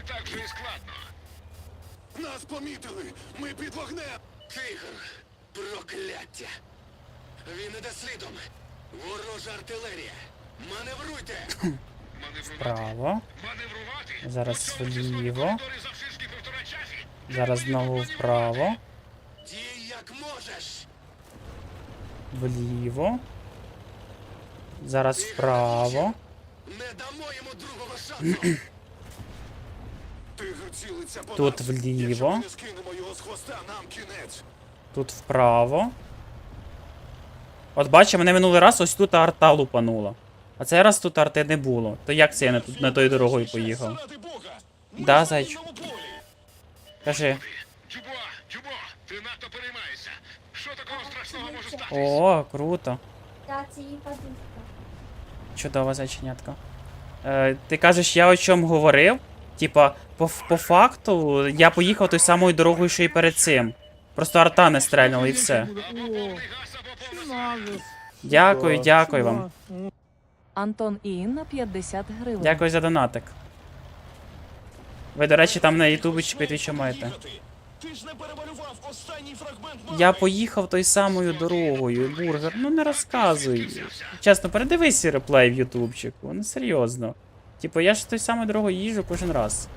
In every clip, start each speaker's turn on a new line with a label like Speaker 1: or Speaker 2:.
Speaker 1: так вже і складно.
Speaker 2: Нас помітили! Ми під вогнем!
Speaker 3: Тигр! Прокляття! Він іде слідом! Ворожа артилерія! Маневруйте!
Speaker 1: Маневрувати.
Speaker 4: Зараз вліво. Зараз знову вправо.
Speaker 3: Дій як можеш!
Speaker 4: Вліво. Зараз вправо.
Speaker 3: Не дамо йому другого шансу!
Speaker 2: Нам кінець.
Speaker 4: Тут вправо. От бачиш, мене минулий раз ось тут арта лупанула. А цей раз тут арти не було. То як це я не, тут, не тою дорогою поїхав? Да, зайчик. Кажи.
Speaker 1: Дюбуа, Дюбуа, ти надто переймаєшся. Що такого страшного може статись?
Speaker 4: О, круто.
Speaker 5: Та це її подушка.
Speaker 4: Чудова зайченятка. Е, ти кажеш, я о чому говорив? Типа, по, по факту, я поїхав тою самою дорогою, що і перед цим. Просто арта не стрельнула і все. Дякую, дякую вам.
Speaker 6: Антон і Інна 50 гривень.
Speaker 4: Дякую за донатик. Ви, до речі, там на ютубі чи твічі маєте. Я поїхав той самою дорогою, бургер. Ну не розказуй. Чесно, передивись реплей в ютубчику. Ну серйозно. Типу, я ж той самою дорогою їжджу кожен раз.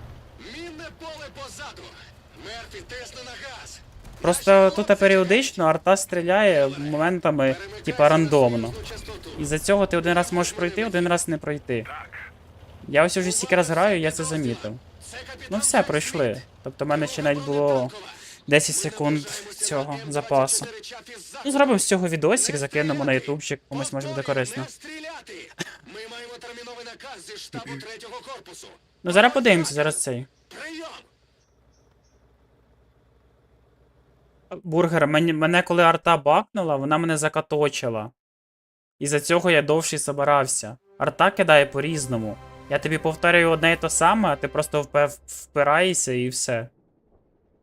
Speaker 4: Просто тут періодично арта стріляє моментами, типа рандомно. І за цього ти один раз можеш пройти, один раз не пройти. Я ось уже стільки раз граю, я це замітив. Ну все, пройшли. Тобто в мене ще навіть було 10 секунд цього запасу. Ну, зробимо з цього відосик, закинемо на ютубчик, комусь може буде корисно.
Speaker 3: Ми маємо терміновий наказ зі штабу третього корпусу.
Speaker 4: Ну зараз подивимося, зараз цей. Бургер, мені, мене коли арта бакнула, вона мене закаточила. І за цього я довше собирався. Арта кидає по-різному. Я тобі повторюю одне і те саме, а ти просто впираєшся і все.